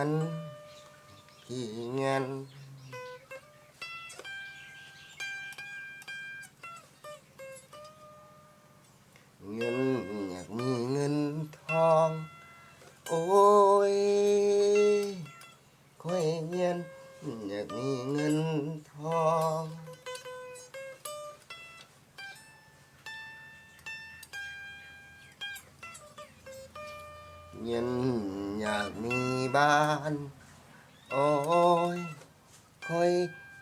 จังข่อานโอ้ยคอย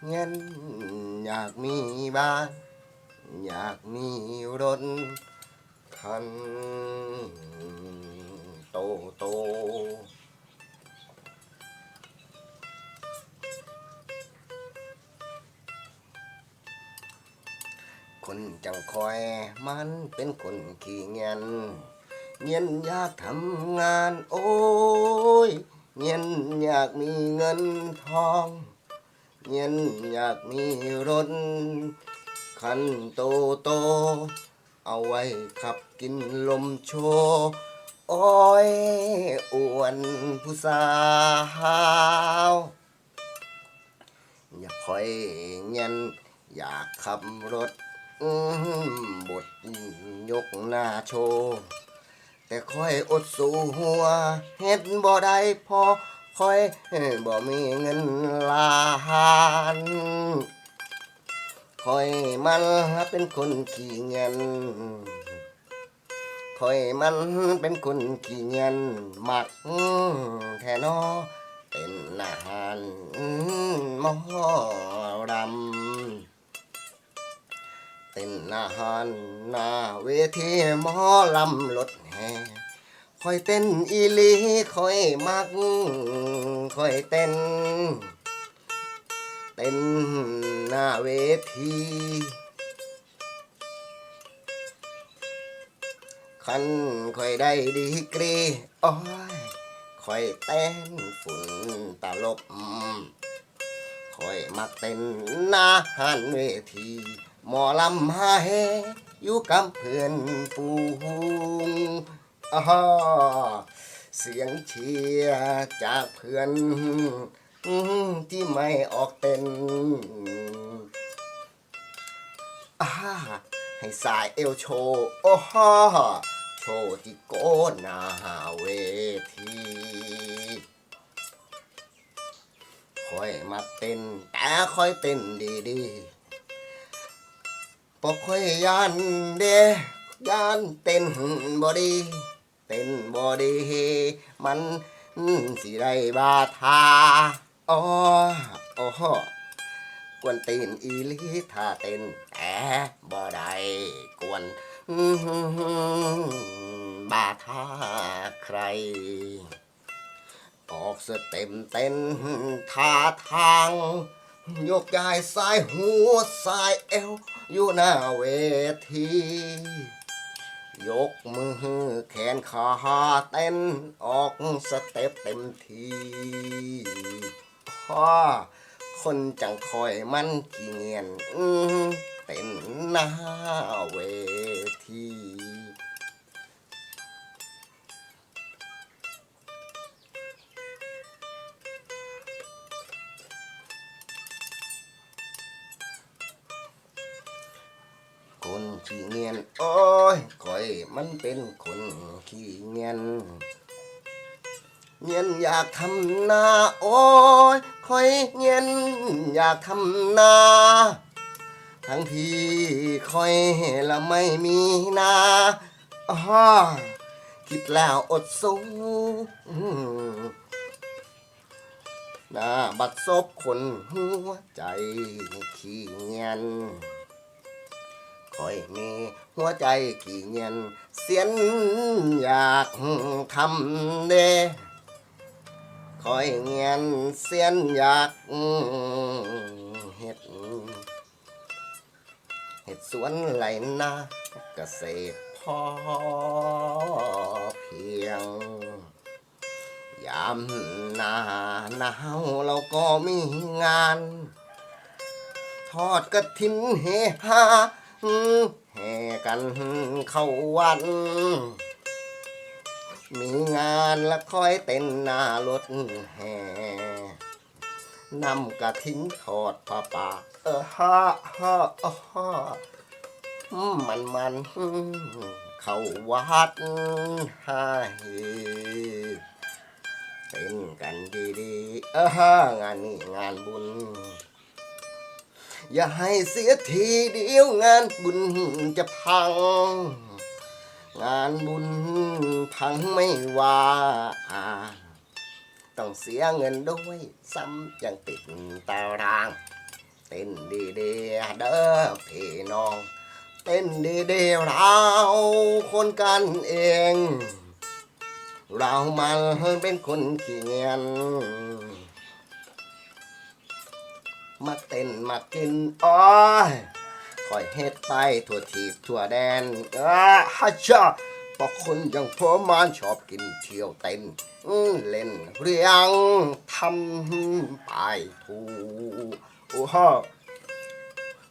เงินอยากมีบ้าน อยากมีรถคันโตโตคนจังคอยมันเป็นคนขี้เงียนเงียนอยากทำงานโอ้ย เงียนอยากมีเงินทองเงียนอยากมีรถคันโตโต เอาไว้ขับกินลมโชว์โอ้ยอ้วนผู้สาวอยากคอยเงียนอยากขับรถบทยกหน้าโชว์ แต่คอยอดสู้หัวเฮ็ดบ่ได้พอคอยบ่มีเงินล้านคอยมันเป็นคนขี้เงินคอยมันเป็นคนขี้เงินมักแท่นอเป็นอาหารหมอรำเป็นอาหารหน้าเวทีหมอลำรถ ห่คอยเต้นอีลีคอยมักคอยเต้น เต้นหน้าเวทีคันคอยได้ดีกรีโอ้ยคอยเต้นฝุ่นตลบคอยมาเต้นหน้าหันเวที หมอลำหาเฮอยู่กับเพื่อนฟูงอ้าฮะเสียงเชียร์จากเพื่อนที่ไม่ออกเต้นอาให้สายเอวโชว์โอ้ฮโชว์ที่โกนหน้าเวทีคอยมาเต้นแต่คอยเต้นดีๆ ปกคอยยานเดยานเต้นบอดีเต้นบอดีมันสิได้บาทาอ๋อโอ้โหกวนตีนอีลีท่าเต้นแต่บ่ได้กวนบาทาใคร ออกสเต็มเต้นท่าทาง ยกย้ายสายหัวสายเอวอยู่หน้าเวที ยกมือแขนขาเต้นออกสเต็ปเต็มทีพ่อคนจังคอยมันขี้เงียนเต้นหน้าเวที ขี้เงียน โอ้ยคอยมันเป็นคนขี้เงียน เงียนอยากทำนาโอ้ยคอยเงียนอยากทำนาทั้งที่คอยละไม่มีนาอ้อคิดแล้วอดสู้หน้าบัดซบคนหัวใจขี้เงียน คอยมีหัวใจกี่เงียน เสียนอยากทำเด้คอยเงียนเสียนอยากเฮ็ดเฮ็ดสวนไหลนาเกษตรพอเพียง ยามหนาหนาวเราก็มีงาน ทอดกระถินเฮฮา แห่กันเข้าวัน มีงานและคอยเต้นหน้ารถแห่นำกระทิ้งทอดผ้าป่าเออฮ่าฮ่าอ้อฮ่ามันมันเข้าวัดให้เต้นกันดีๆเออฮ่างานนี้งานบุญ อย่าให้เสียทีเดียวงานบุญจะพัง งานบุญพังไม่ว่าต้องเสียเงินด้วยซ้ำยังติดตาราง เต้นดีเดเด้อพี่น้อง เต้นดีเดเราคนกันเอง เรามันเป็นคนขี้เงียน มาเต้นมากินอ้อยคอยเฮ็ดไปทั่วทีบทั่วแดนอ่าฮัจจาเพราะคนอย่างผมมันชอบกินเที่ยวเต้นเล่นเรียงทำไปถูโอ้ฮะ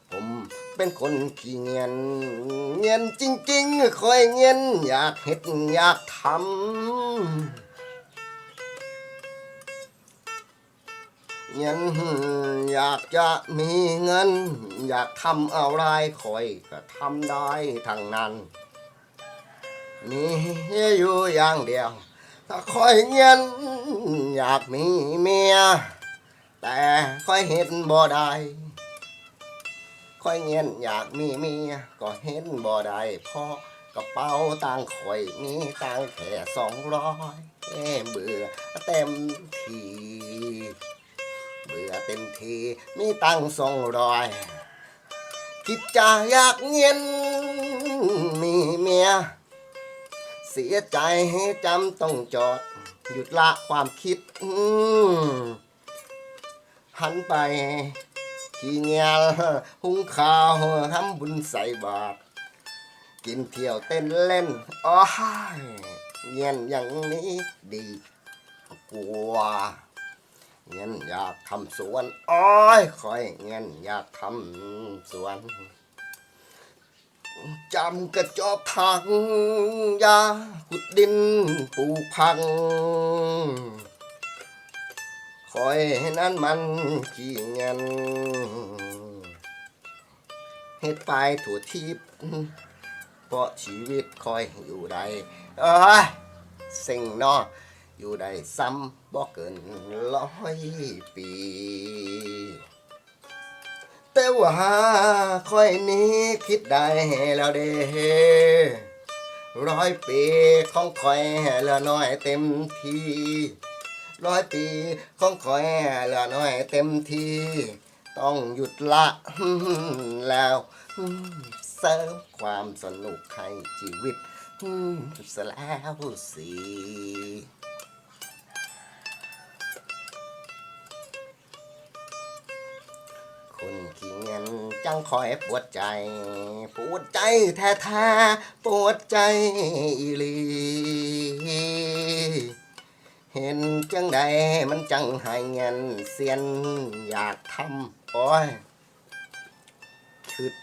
ผมเป็นคนขี้เงียน เงียนจริงๆคอยเงียนอยากเฮ็ดอยากทำ เงินอยากจะมีเงิน อยากทำอะไรคอยก็ทำได้ทั้งนั้นมีอยู่อย่างเดียว ถ้าคอยเงิน อยากมีเมีย แต่คอยเห็นบ่ได้คอยเงินอยากมีเมีย ก็เห็นบ่ได้เพราะกระเป๋าตังค์คอยมีตังค์แค่สองร้อยเบื่อเต็มที เบื่อเต็มทีมีตังสองร้อยคิดจะอยากเงียนมีเมีย เสียใจให้จำต้องจอด หยุดละความคิดหันไปขี้เงียลหุงข้าวทำบุญใส่บาตรกินเที่ยวเต้นเล่นอ้อยเงียนอย่างนี้ดีกว่า เงินอยากทำสวนอ้อยคอยเงินอยากทำสวนจำกระจอบทางยาขุดดินปลูกพังคอยนั้นมันขี้เงินเฮ็ดไปถั่วทิพเพราะชีวิตคอยอยู่ได้เอ้ยสิ่งเนอ อยู่ได้ซ้ำบ่เกินร้อยปี แต่ว่าค่อยนี้คิดได้แล้วเด้ร้อยปีของค่อยเหลือน้อยเต็มทีร้อยปีของค่อยเหลือน้อยเต็มทีต้องหยุดละแล้วเสริมความสนุกให้ชีวิตสแล้วสิ จังคอยปวดใจ ปวดใจแท้ๆปวดใจอีลี เห็นจังใดมันจังหายเงินเสียนอยากทำโอ้ยคิด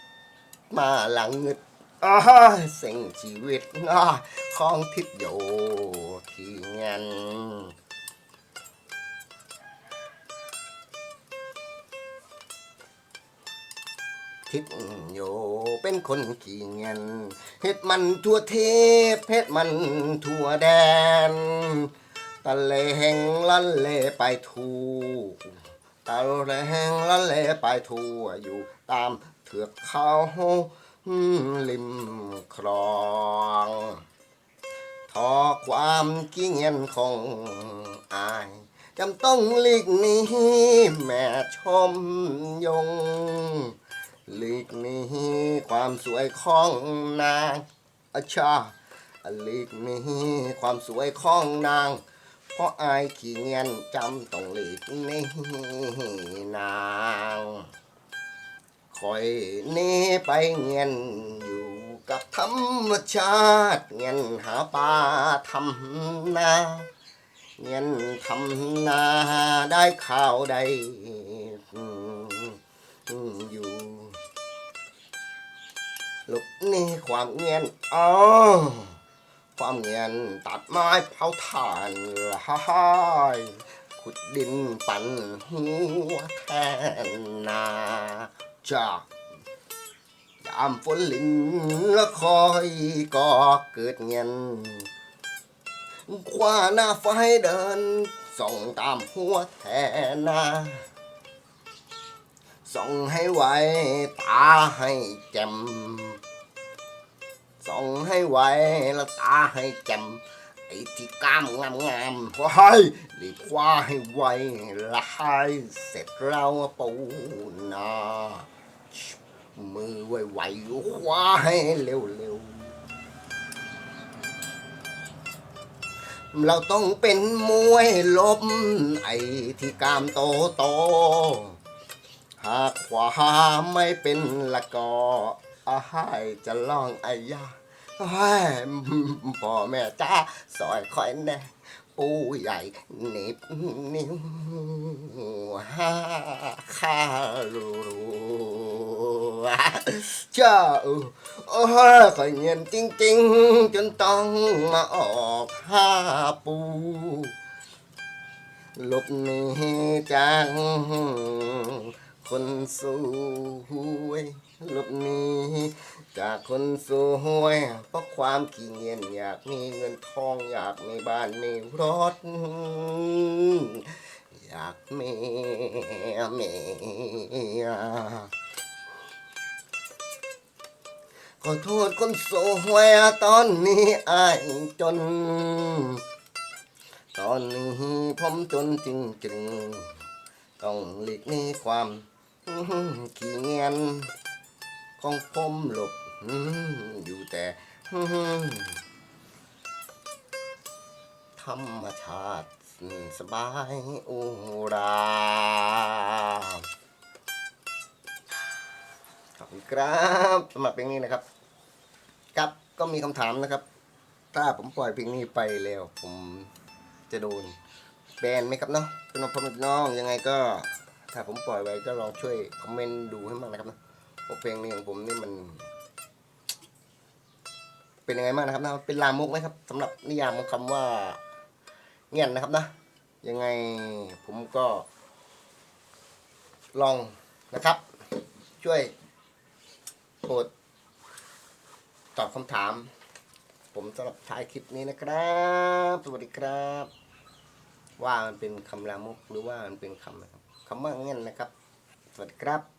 มาหลังงึดอ้ายเสิ่งชีวิตอ้าของทิพย์โยที่เงิน ทิพย์โยเป็นคนขี้เงินเฮ็ดมันทั่วเทพเฮ็ดมันทั่วแดนตะเลงลันเลไปทูตะเลงลันเลไปทั่วอยู่ตามเถือกเขาริมคลองทอความขี้เงียนของอายจำต้องหลีกนี้แม่ชมยง หลีกนี้ความสวยของนางอาชาหลีกนี้ความสวยของนาง เพราะอายขี้เงียนจำต้องหลีกนี้นางคอยนี่ไปเงียนอยู่กับธรรมชาติเงียนหาปลาทำนาเงียนทำนาได้ข้าวได้ หลบหนี่ความเงียนอ๋อความเงียนตัดไม้เผาถ่านละหายขุดดินปั่นหัวแทนนาจ้ายามฝนลินละคอยก็เกิดเงียนคว้าหน้าไฟเดินส่องตามหัวแทนนา ส่องให้ไวตาให้แจ่มส่องให้ไวแล้วตาให้แจ่มไอ้ที่กล้ามงามงามๆว้ยรีบคว้าให้ไวละให้เสร็จเราปูนามือไวๆคว้าให้เร็วๆเราต้องเป็นมวยลบไอ้ที่กล้ามโตโต หากขวามไม่เป็นละก็อาหายจะลองอายาเฮ้ยพ่อแม่จ้าสอยคอยแน่ปูใหญ่หนิบนิ้วห้าข้ารูเจ้าโอ้ยคอยเงียนจริง ๆ จนต้องมาออกห้าปูหลบหนีจาก คนสวยหลบหนีจากคนสวยเพราะความขี้เงียนอยากมีเงินทองอยากมีบ้านมีรถ อยากมีเมียขอโทษคนสวยตอนนี้อายจน ตอนนี้ผมจนจริงๆ ต้องหลีกหนีความ เงียนของผมหลบอยู่แต่ธรรมชาติสบายอุราขอบคุณครับสำหรับเพลงนี้นะครับ ครับก็มีคำถามนะครับ ถ้าผมปล่อยเพลงนี้ไปแล้ว ผมจะโดนแบนไหมครับเนาะเป็นน้องพ่อแม่พี่น้องยังไงก็ ถ้าผมปล่อยไว้ก็ลองช่วยคอมเมนต์ดูให้บ้างนะครับนะว่าเพลงนี้ของผมนี่มัน เป็นยังไงบ้างนะครับนะเป็นลามกไหมครับสำหรับนิยามของคำว่าเงี้ยนนะครับนะยังไงผมก็ ลองนะครับ ช่วยโปรดตอบคำถาม ผมสำหรับท้ายคลิปนี้นะครับ สวัสดีครับ ว่ามันเป็นคำลามกหรือว่ามันเป็นคำอะครับ คำว่าเงินนะครับ สวัสดีครับ